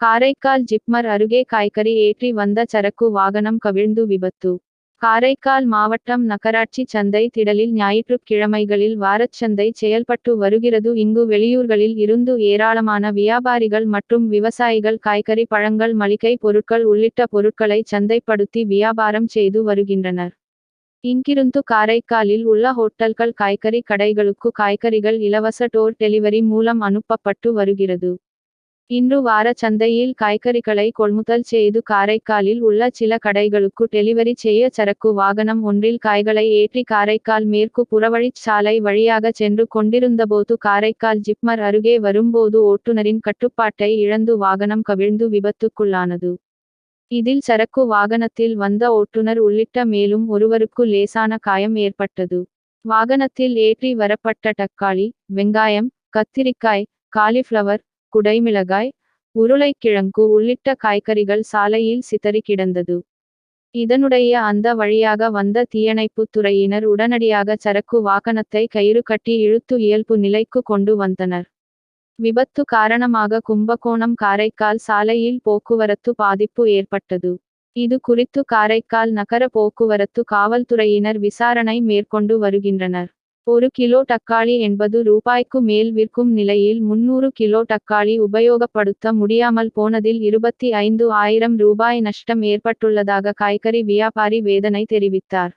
காரைக்கால் ஜிப்மர் அருகே காய்கறி ஏற்றி வந்த சரக்கு வாகனம் கவிழ்ந்து விபத்து. காரைக்கால் மாவட்டம் நகராட்சி சந்தை திடலில் ஞாயிற்றுக்கிழமைகளில் வாரச்சந்தை செயல்பட்டு வருகிறது. இங்கு வெளியூர்களில் இருந்து ஏராளமான வியாபாரிகள் மற்றும் விவசாயிகள் காய்கறி பழங்கள் மளிகை பொருட்கள் உள்ளிட்ட பொருட்களை சந்தைப்படுத்தி வியாபாரம் செய்து வருகின்றனர். இங்கிருந்து காரைக்காலில் உள்ள ஹோட்டல்கள் காய்கறி கடைகளுக்கு காய்கறிகள் இலவச டோர் டெலிவரி மூலம் அனுப்பப்பட்டு வருகிறது. இன்று வார சந்தையில் காய்கறிகளை கொள்முதல் செய்து காரைக்காலில் உள்ள சில கடைகளுக்கு டெலிவரி செய்ய சரக்கு வாகனம் ஒன்றில் காய்களை ஏற்றி காரைக்கால் மேற்கு புறவழிச் சாலை வழியாக சென்று கொண்டிருந்தபோது காரைக்கால் ஜிப்மர் அருகே வரும்போது ஓட்டுநரின் கட்டுப்பாட்டை இழந்து வாகனம் கவிழ்ந்து விபத்துக்குள்ளானது. இதில் சரக்கு வாகனத்தில் வந்த ஓட்டுநர் உள்ளிட்ட மேலும் ஒருவருக்கு லேசான காயம் ஏற்பட்டது. வாகனத்தில் ஏற்றி வரப்பட்ட தக்காளி வெங்காயம் கத்திரிக்காய் காலிஃப்ளவர் குடைமிளகாய் உருளைக்கிழங்கு உள்ளிட்ட காய்கறிகள் சாலையில் சிதறி கிடந்தது. இதனுடைய அந்த வழியாக வந்த தீயணைப்புத் துறையினர் உடனடியாக சரக்கு வாகனத்தை கயிறு கட்டி இழுத்து இயல்பு நிலைக்கு கொண்டு வந்தனர். விபத்து காரணமாக கும்பகோணம் காரைக்கால் சாலையில் போக்குவரத்து பாதிப்பு ஏற்பட்டது. இது குறித்து காரைக்கால் நகர போக்குவரத்து காவல்துறையினர் விசாரணை மேற்கொண்டு வருகின்றனர். ஒரு கிலோ தக்காளி எண்பது ரூபாய்க்கு மேல் விற்கும் நிலையில் முன்னூறு கிலோ தக்காளி உபயோகப்படுத்த முடியாமல் போனதில் இருபத்தி ஐந்து ஆயிரம் ரூபாய் நஷ்டம் ஏற்பட்டுள்ளதாக காய்கறி வியாபாரி வேதனை தெரிவித்தார்.